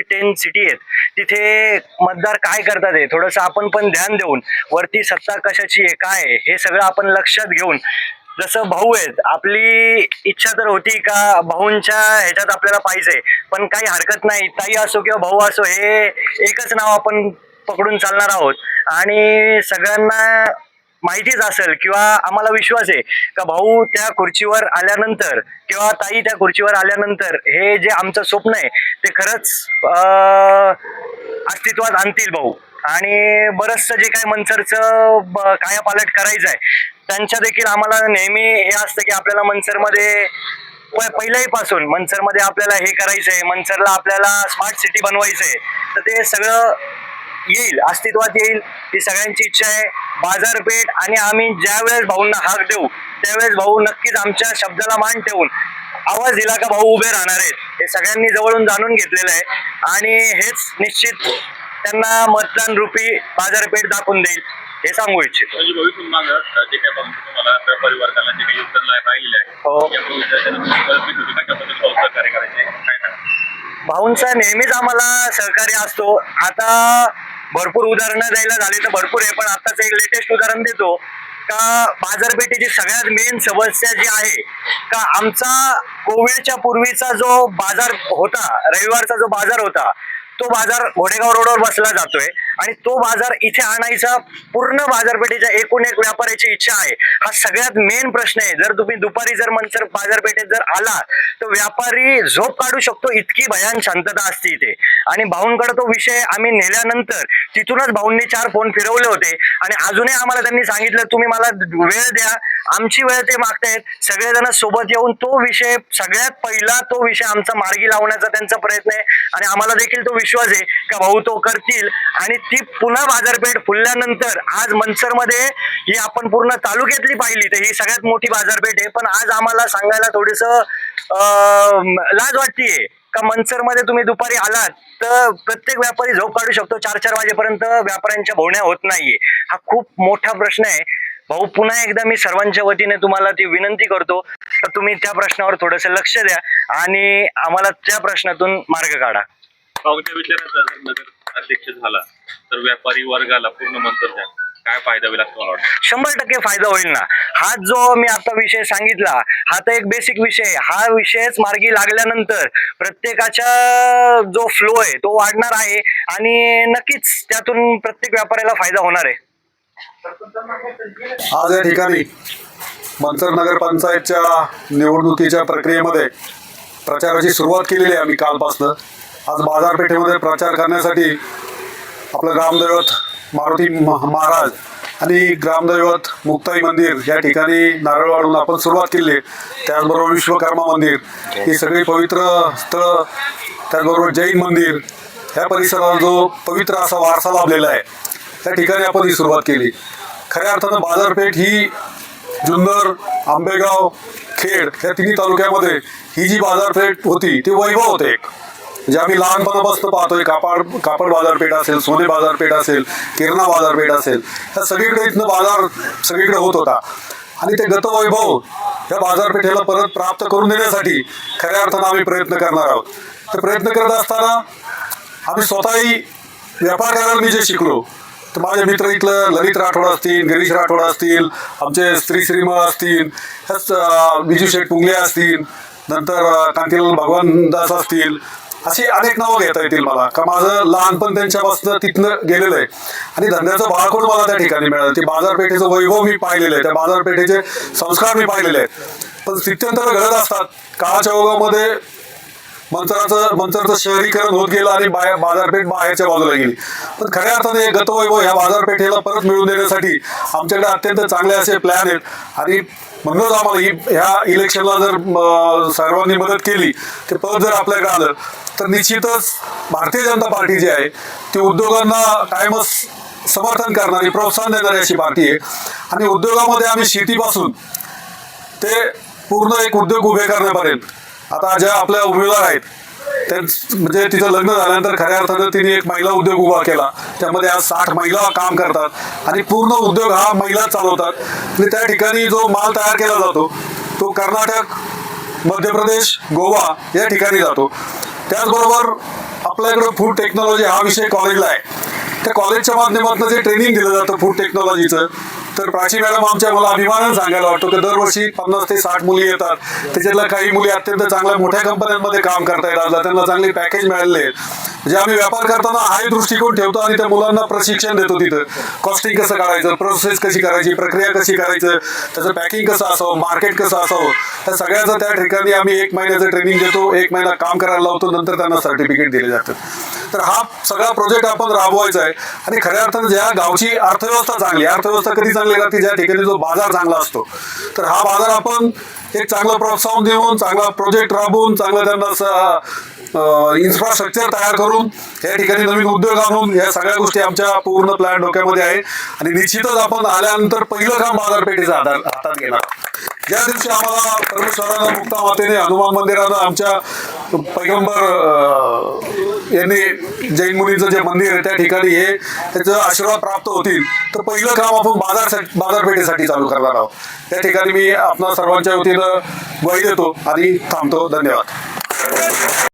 Ten city आहेत. तिथे मतदार काय करतात हे? थोडंसं आपण पण ध्यान देऊन वरती सत्ता कशाची आहे काय आहे हे सगळं आपण लक्षात घेऊन जसं भाऊ आहेत आपली इच्छा तर होती का भाऊंच्या ह्याच्यात आपल्याला पाहिजे पण काही हरकत नाही. ताई असो किंवा भाऊ असो हे एकच नाव आपण पकडून चालणार आहोत. आणि सगळ्यांना माहितीच असेल किंवा आम्हाला विश्वास आहे का भाऊ त्या खुर्चीवर आल्यानंतर किंवा ताई त्या खुर्चीवर आल्यानंतर हे जे आमचं स्वप्न आहे ते खरंच अस्तित्वात आणतील भाऊ. आणि बरंचसं जे काही मनसरचं ब- कायापालट करायचं आहे त्यांच्या देखील आम्हाला नेहमी हे असतं की आपल्याला मनसरमध्ये पहिल्याही पासून मनसरमध्ये आपल्याला हे करायचंय मनसरला आपल्याला स्मार्ट सिटी बनवायचंय. तर ते सगळं येईल अस्तित्वात येईल ही सगळ्यांची इच्छा आहे. बाजारपेठ आणि आम्ही ज्या वेळेस भाऊंना हाक देऊ त्यावेळेस भाऊ नक्कीच आमच्या शब्दाला मान ठेवून आवाज दिला का भाऊ उभे राहणार आहेत हे सगळ्यांनी जवळून जाणून घेतलेलं आहे. आणि हेच निश्चित त्यांना मतदान रूपी बाजारपेठ दाखवून देईल हे सांगू इच्छितो. हो. भाऊंचा नेहमीच आम्हाला सहकार्य असतो. आता भरपूर उदाहरणं द्यायला झाले तर भरपूर आहे पण आताच एक लेटेस्ट उदाहरण देतो. का बाजारपेठेची सगळ्यात मेन समस्या जी आहे का आमचा कोविडच्या पूर्वीचा जो बाजार होता रविवारचा जो बाजार होता तो बाजार घोडेगाव रोडवर बसला जातोय. आणि तो बाजार इथे आणायचा पूर्ण बाजारपेठेच्या एकूण एक व्यापाऱ्याची इच्छा आहे. हा सगळ्यात मेन प्रश्न आहे. जर तुम्ही दुपारी जर मनसर बाजारपेठेत जर आला तर व्यापारी झोप काढू शकतो इतकी भयान शांतता असते इथे. आणि भाऊंकडे तो विषय आम्ही नेल्यानंतर तिथूनच भाऊंनी चार फोन फिरवले होते. आणि अजूनही आम्हाला त्यांनी सांगितलं तुम्ही मला वेळ द्या आमची वेळ ते मागतायत. सगळेजण सोबत येऊन तो विषय सगळ्यात पहिला तो विषय आमचा मार्गी लावण्याचा त्यांचा प्रयत्न आहे. आणि आम्हाला देखील तो विश्वास आहे का भाऊ तो करतील. आणि ती पुन्हा बाजारपेठ फुलल्यानंतर आज मनसरमध्ये ही आपण पूर्ण तालुक्यातली पाहिली. तर ही सगळ्यात मोठी बाजारपेठ आहे. पण आज आम्हाला सांगायला थोडस लाज वाटतीये. का मनसरमध्ये तुम्ही दुपारी आलात तर प्रत्येक व्यापारी झोप काढू शकतो. चार चार वाजेपर्यंत व्यापाऱ्यांच्या भोवण्या होत नाहीये. हा खूप मोठा प्रश्न आहे. भाऊ पुन्हा एकदा मी सर्वांच्या वतीने तुम्हाला ती विनंती करतो. तर तुम्ही त्या प्रश्नावर थोडस लक्ष द्या आणि आम्हाला त्या प्रश्नातून मार्ग काढा. अध्यक्ष झाला तर व्यापारी वर्गाला पूर्ण मंत्र काय फायदा होईल असं मला वाटतं. शंभर टक्के फायदा होईल ना. हा जो मी आता विषय सांगितला हा तर एक बेसिक विषय आहे. हा विषयच मार्गी लागल्यानंतर प्रत्येकाच्या जो फ्लो आहे तो वाढणार आहे आणि नक्कीच त्यातून प्रत्येक व्यापाऱ्याला फायदा होणार आहे. आज या ठिकाणी मंचर नगरपंचायतच्या निवडणुकीच्या प्रक्रियेमध्ये प्रचाराची सुरुवात केलेली आहे आम्ही कालपासनं. आज बाजारपेठेमध्ये प्रचार करण्यासाठी आपलं ग्रामदैवत मारुती महाराज आणि ग्रामदैवत मुक्ताई मंदिर या ठिकाणी नारळ वाढून आपण सुरुवात केली. त्याचबरोबर विश्वकर्मा मंदिर. ही सगळी पवित्र स्थळं त्याचबरोबर जैन मंदिर ह्या परिसराला जो पवित्र असा वारसा लाभलेला आहे त्या ठिकाणी आपण ही सुरुवात केली. खऱ्या अर्थानं बाजारपेठ ही जुन्नर आंबेगाव खेड या तिन्ही तालुक्यामध्ये ही जी बाजारपेठ होती ती वैभव होते एक. म्हणजे आम्ही लहानपणापासून पाहतोय कापड कापड बाजारपेठ असेल सोने बाजारपेठ असेल किरणा बाजारपेठ असेल ह्या सगळीकडे इथनं बाजार सगळीकडे होत होता. आणि ते गतवैभव या बाजारपेठेला परत प्राप्त करून देण्यासाठी खऱ्या अर्थानं आम्ही प्रयत्न करणार आहोत. तर प्रयत्न करत असताना आम्ही स्वतःही व्यापार करायला मी जे शिकलो. तर माझे मित्र इथलं ललित राठोड असतील गिरीश राठोड असतील आमचे स्त्री श्रीमळ असतील ह्याच अं, बिजू शेठ पुंगले असतील नंतर कांतीलाल भगवानदास असतील अशी अनेक नावं घेता येतील मला. का माझं लहानपण त्यांच्यापासून तिथनं गेलेलं आहे. आणि धंद्याचं बाळकोट मला त्या ठिकाणी मिळालं. ते बाजारपेठेचं वैभव मी पाहिलेलं आहे. त्या बाजारपेठेचे संस्कार मी पाहिलेले आहेत. पण स्थित्यंतर घडत असतात. काळाच्या ओघामध्ये मंचराचं मंचरचं शहरीकरण होत गेलं आणि बाहेर बाजारपेठ बाहेरच्या बाजूला गेली. पण खऱ्या अर्थाने गतवैभव ह्या बाजारपेठेला परत मिळवून देण्यासाठी आमच्याकडे अत्यंत चांगले असे प्लॅन आहेत. आणि म्हणूनच आम्हाला ही ह्या इलेक्शनला जर सर्वांनी मदत केली ते परत जर आपल्याकडे आलं तर निश्चितच भारतीय जनता पार्टी जी आहे ती उद्योगांना कायमच समर्थन करणारी प्रोत्साहन देणारी अशी पार्टी आहे. आणि उद्योगामध्ये आम्ही शेतीपासून ते पूर्ण एक उद्योग उभे करण्यापर्यंत आता ज्या आपल्या उमेदवार आहेत म्हणजे तिथं लग्न झाल्यानंतर खऱ्या अर्थानं तिने एक महिला उद्योग उभा केला. त्यामध्ये आज साठ महिला काम करतात आणि पूर्ण उद्योग हा महिला चालवतात. आणि त्या ठिकाणी जो माल तयार केला जातो तो कर्नाटक मध्य प्रदेश गोवा या ठिकाणी जातो. त्याचबरोबर आपल्या इकडं फूड टेक्नॉलॉजी हा विषय कॉलेजला आहे. त्या कॉलेजच्या माध्यमातून जे ट्रेनिंग दिलं जातं फूड टेक्नॉलॉजीचं तर प्राची मॅडम आमच्या मला अभिमानानं सांगायला वाटतो की दरवर्षी पन्नास ते साठ मुली येतात. त्याच्यातल्या काही मुली अत्यंत चांगल्या मोठ्या कंपन्यांमध्ये काम करता येतात. त्यांना चांगले पॅकेज मिळालेले आहेत म्हणजे आम्ही व्यापार करताना हाही दृष्टिकोन ठेवतो आणि त्या मुलांना प्रशिक्षण देतो तिथं. कॉस्टिंग कसं काढायचं? प्रोसेस कशी करायची? प्रक्रिया कशी करायचं? त्याचं पॅकिंग कसं असावं? मार्केट कसं असावं? त्या सगळ्याचं त्या ठिकाणी आम्ही एक महिन्याचं ट्रेनिंग देतो. एक महिना काम करायला लावतो. नंतर त्यांना सर्टिफिकेट दिले जातं. तर हा सगळा प्रोजेक्ट आपण राबवायचा आहे. आणि खऱ्या अर्थानं ज्या गावची अर्थव्यवस्था चांगली अर्थव्यवस्था कधी चांगली राहते ज्या ठिकाणी जो बाजार चांगला असतो. तर हा बाजार आपण एक चांगला प्रोत्साहन देऊन चांगला प्रोजेक्ट राबवून चांगलं त्यांना इन्फ्रास्ट्रक्चर तयार करून या ठिकाणी नवीन उद्योग आणून या सगळ्या गोष्टी आमच्या पूर्ण प्लॅन डोक्यामध्ये आहे. आणि निश्चितच आपण आल्यानंतर पहिलं काम बाजारपेठेचा आधार हातात घेणार ज्या दिवशी आम्हाला परमेश्वराला मुक्ता मातेने हनुमान मंदिरात आमच्या पैगंबर यांनी जैन मुलीचं जे मंदिर आहे त्या ठिकाणी हे त्याचं आशीर्वाद प्राप्त होतील. तर पहिलं काम आपण बाजार बाजारपेठेसाठी चालू करणार आहोत. त्या ठिकाणी मी आपल्या सर्वांच्या वतीनं वय देतो आणि थांबतो. धन्यवाद.